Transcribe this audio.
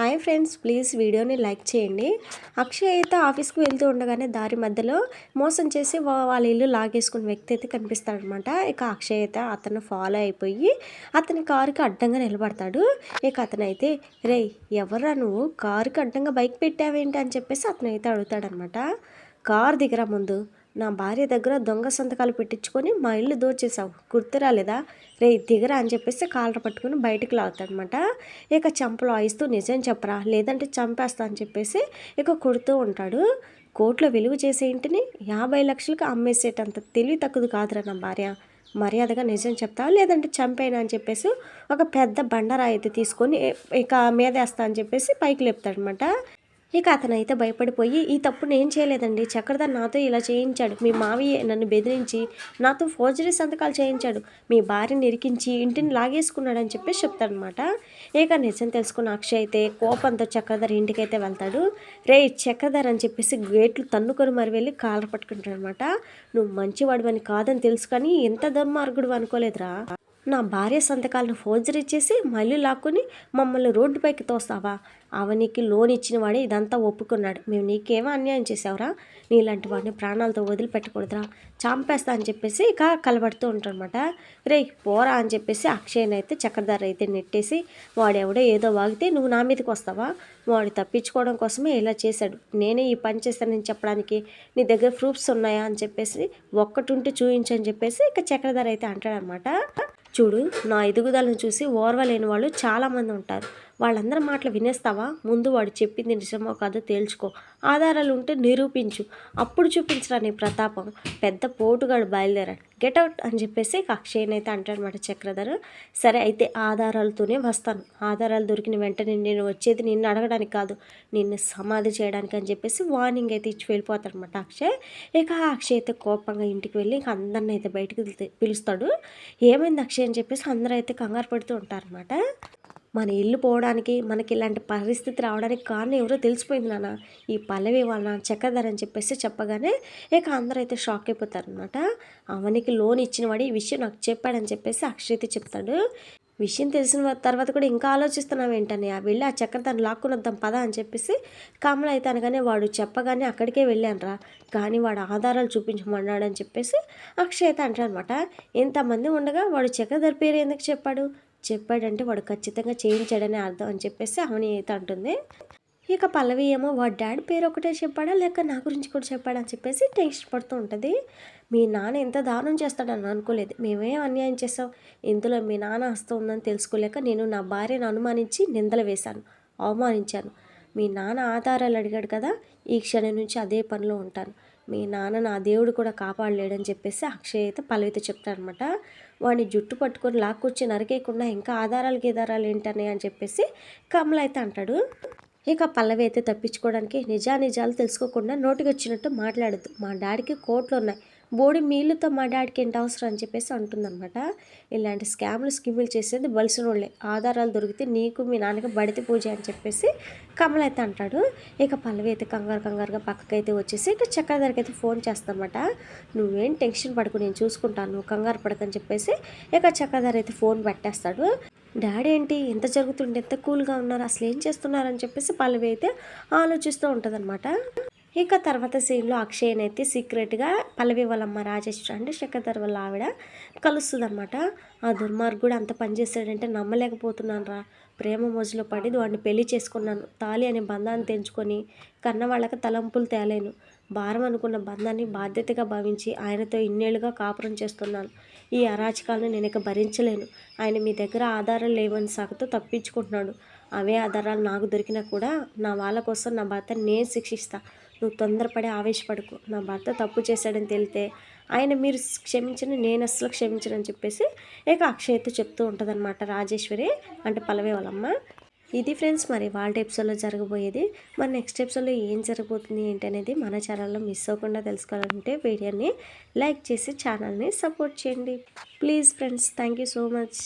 Hi friends please వీడియోని like చేయండి. అక్షయ్ అయితే ఆఫీస్కి వెళ్తూ ఉండగానే దారి మధ్యలో మోసం చేసి వా- వాళ్ళ ఇల్లు లాగేసుకున్న వ్యక్తి అయితే కనిపిస్తాడనమాట ఇక అక్షయ్ అయితే అతను ఫాలో అయిపోయి అతని కారుకి అడ్డంగా నిలబడతాడు. ఇక అతను అయితే రే ఎవరా నువ్వు? కారుకి అడ్డంగా బైక్ పెట్టావేంటి? అని చెప్పేసి అతను అయితే అడుగుతాడనమాట కారు దిగరా ముందు. నా భార్య దగ్గర దొంగ సంతకాలు పెట్టించుకొని మా ఇల్లు దోచేసావు గుర్తు రాలేదా? రే దిగరా అని చెప్పేసి కాలర్ పట్టుకుని బయటికి లాగుతాడనమాట ఇక చంపలు ఆయిస్తూ నిజం చెప్పరా? లేదంటే చంపేస్తా అని చెప్పేసి ఇక కొడుతూ ఉంటాడు. కోర్టులో విలువ చేసే ఇంటిని యాభై లక్షలకు అమ్మేసేటంత తెలివి తక్కువ కాదురా నా భార్య. మర్యాదగా నిజం చెప్తావా? లేదంటే చంపేనా అని చెప్పేసి ఒక పెద్ద బండరాయి అయితే తీసుకొని ఇక మీదేస్తా అని చెప్పేసి పైకి లేపుతాడనమాట. ఇక అతనైతే భయపడిపోయి ఈ తప్పు నేను చేయలేదండి. చక్రధర్ నాతో ఇలా చేయించాడు. మీ మావయ్య నన్ను బెదిరించి నాతో ఫోర్జరీ సంతకాలు చేయించాడు. మీ భార్యని ఇరికించి ఇంటిని లాగేసుకున్నాడు అని చెప్పేసి చెప్తాడనమాట ఇక నిజం తెలుసుకున్న అక్షయ్ అయితే కోపంతో చక్రధర్ ఇంటికైతే వెళ్తాడు. రే చక్రధర్ అని చెప్పేసి గేట్లు తన్నుకొని మరి వెళ్ళి కాలర్ పట్టుకుంటాడు అనమాట నువ్వు మంచివాడివని కాదని తెలుసు కానీ ఎంత దుర్మార్గుడు అనుకోలేదురా. నా భార్య సంతకాలను ఫోర్జరీ చేసి మళ్ళీ లాక్కుని మమ్మల్ని రోడ్డుపైకి తోస్తావా? అవనికి లోన్ ఇచ్చిన వాడే ఇదంతా ఒప్పుకున్నాడు. మేము నీకేమో అన్యాయం చేసావురా నీలాంటి వాడిని ప్రాణాలతో వదిలిపెట్టకూడదురా. చంపేస్తా అని చెప్పేసి ఇక కలబడుతూ ఉంటాడనమాట రే పోరా అని చెప్పేసి అక్షయ్ని అయితే చక్రధార అయితే నెట్టేసి వాడెవడో ఏదో వాగితే నువ్వు నా మీదకి వస్తావా? వాడు తప్పించుకోవడం కోసమే ఇలా చేశాడు. నేనే ఈ పని చేస్తానని చెప్పడానికి నీ దగ్గర ప్రూఫ్స్ ఉన్నాయా అని చెప్పేసి ఒక్కటి ఉంటే చూపించని చెప్పేసి ఇక చక్రధార అయితే అంటాడనమాట చూడు నా ఎదుగుదలను చూసి ఓర్వలేని వాళ్ళు చాలామంది ఉంటారు. వాళ్ళందరి మాటలు వినేస్తావా? ముందు వాడు చెప్పింది నిజమో కాదో తేల్చుకో. ఆధారాలు ఉంటే నిరూపించు. అప్పుడు చూపించరా నీ ప్రతాపం. పెద్ద పోటుగాడు బయలుదేరాడు. గెట్ అవుట్ అని చెప్పేసి అక్షయన్ అయితే అంటాడనమాట చక్రధర్. సరే అయితే ఆధారాలతోనే వస్తాను. ఆధారాలు దొరికిన వెంటనే నేను వచ్చేది నిన్ను అడగడానికి కాదు. నిన్ను సమాధి చేయడానికి అని చెప్పేసి వార్నింగ్ అయితే ఇచ్చి వెళ్ళిపోతాడనమాట అక్షయ్. ఇక అక్షయ్ అయితే కోపంగా ఇంటికి వెళ్ళి ఇంక అందరిని అయితే బయటకు పిలుస్తాడు. ఏమైంది అక్షయ్ అని చెప్పేసి అందరూ అయితే కంగారు పడుతూ ఉంటారనమాట మన ఇల్లు పోవడానికి మనకి ఇలాంటి పరిస్థితి రావడానికి కారణం ఎవరో తెలిసిపోయింది నాన్న. ఈ పల్లవి వాళ్ళ చక్రధర్ అని చెప్పేసి చెప్పగానే ఇక అందరూ అయితే షాక్ అయిపోతారనమాట అవనికి లోన్ ఇచ్చిన వాడు ఈ విషయం నాకు చెప్పాడని చెప్పేసి అక్షయత చెప్తాడు. విషయం తెలిసిన తర్వాత కూడా ఇంకా ఆలోచిస్తున్నావు ఏంటని ఆ వెళ్ళి ఆ చక్రధర్ని లాక్కుని వద్దాం పదా అని చెప్పేసి కమల అయితే అనగానే వాడు చెప్పగానే అక్కడికే వెళ్ళానురా. కానీ వాడు ఆధారాలు చూపించమన్నాడు అని చెప్పేసి అక్షయ్ అయితే అంటాడనమాట ఇంతమంది ఉండగా వాడు చక్రధర్ పేరు ఎందుకు చెప్పాడు? చెప్పాడంటే వాడు ఖచ్చితంగా చేయించాడని అర్థం అని చెప్పేసి అవని అయితే అంటుంది. ఇక పల్లవి ఏమో వాడి డాడీ పేరు ఒకటే చెప్పాడా లేక నా గురించి కూడా చెప్పాడా అని చెప్పేసి టెన్షన్ పడుతూ ఉంటుంది. మీ నాన్న ఎంత దారుణం చేస్తాడని అనుకోలేదు. మేమేం అన్యాయం చేసాం ఇందులో మీ నాన్న హస్తం ఉందని తెలుసుకోలేక నేను నా భార్యను అనుమానించి నిందలు వేశాను అవమానించాను. మీ నాన్న ఆధారాలు అడిగాడు కదా ఈ క్షణం నుంచి అదే పనిలో ఉంటాను. మీ నాన్న నా దేవుడు కూడా కాపాడలేడని చెప్పేసి అక్షయ్ అయితే పల్లవితో చెప్తాడనమాట వాడిని జుట్టు పట్టుకొని లాక్కొచ్చి నరికేయకుండా ఇంకా ఆధారాలు గీధారాలు ఏంటని అని చెప్పేసి కమల అయితే అంటాడు. ఇక పల్లవి అయితే తప్పించుకోవడానికి నిజానిజాలు తెలుసుకోకుండా నోటికి వచ్చినట్టు మాట్లాడద్దు. మా డాడీకి కోట్లు ఉన్నాయి. బోడి మీళ్ళతో మా డాడీకి ఏంటి అవసరం అని చెప్పేసి అంటుందన్నమాట. ఇలాంటి స్కామ్లు స్కిమ్లు చేసేది బలిసిన వాళ్ళే ఆధారాలు దొరికితే నీకు మీ నాన్నకి బడితే పూజ అని చెప్పేసి కమల్ అయితే అంటాడు. ఇక పల్లవి అయితే కంగారు కంగారుగా పక్కకైతే వచ్చేసి ఇక చక్రధరకి అయితే ఫోన్ చేస్తామట నువ్వేం టెన్షన్ పడుకు నేను చూసుకుంటాను నువ్వు కంగారు పడకని చెప్పేసి ఇక చక్రధర అయితే ఫోన్ పెట్టేస్తాడు. డాడీ ఏంటి ఎంత జరుగుతుండే ఎంత కూల్గా ఉన్నారు అసలు ఏం చేస్తున్నారని చెప్పేసి పల్లవి అయితే ఆలోచిస్తూ ఉంటుందన్నమాట. ఇక తర్వాత సీన్లో అక్షయ్ అయితే సీక్రెట్గా పల్లవి వాళ్ళమ్మ రాజేశ్వరి అంటే శేఖర్ వాళ్ళ ఆవిడ కలుస్తుందన్నమాట. ఆ దుర్మార్గుడు అంత పనిచేస్తాడంటే నమ్మలేకపోతున్నాను రా. ప్రేమ మోజులో పడి వాడిని పెళ్ళి చేసుకున్నాను. తాలి అనే బంధాన్ని తెంచుకొని కన్న వాళ్ళకి తలంపులు తేలేను. భారం అనుకున్న బంధాన్ని బాధ్యతగా భావించి ఆయనతో ఇన్నేళ్ళుగా కాపురం చేస్తున్నాను. ఈ అరాచకాలను నేను ఇక భరించలేను. ఆయన మీ దగ్గర ఆధారాలు లేవని సాగుతూ తప్పించుకుంటున్నాడు. అవే ఆధారాలు నాకు దొరికినా కూడా నా వాళ్ళ కోసం నా భర్త నేను శిక్షిస్తా. నువ్వు తొందరపడి ఆవేశపడకు. నా భర్త తప్పు చేశాడని తెలితే ఆయన మీరు క్షమించని నేను అస్సలు అని చెప్పేసి ఇక అక్షయతో చెప్తూ ఉంటుందన్నమాట రాజేశ్వరి అంటే పలవే వాళ్ళమ్మ. ఇది ఫ్రెండ్స్ మరి వాళ్ళ ఎపిసోడ్లో జరగబోయేది. మరి నెక్స్ట్ ఎపిసోడ్లో ఏం జరగబోతుంది ఏంటి అనేది మన ఛానల్లో మిస్ అవ్వకుండా తెలుసుకోవాలంటే వీడియోని లైక్ చేసి ఛానల్ని సపోర్ట్ చేయండి. Please friends thank you so much.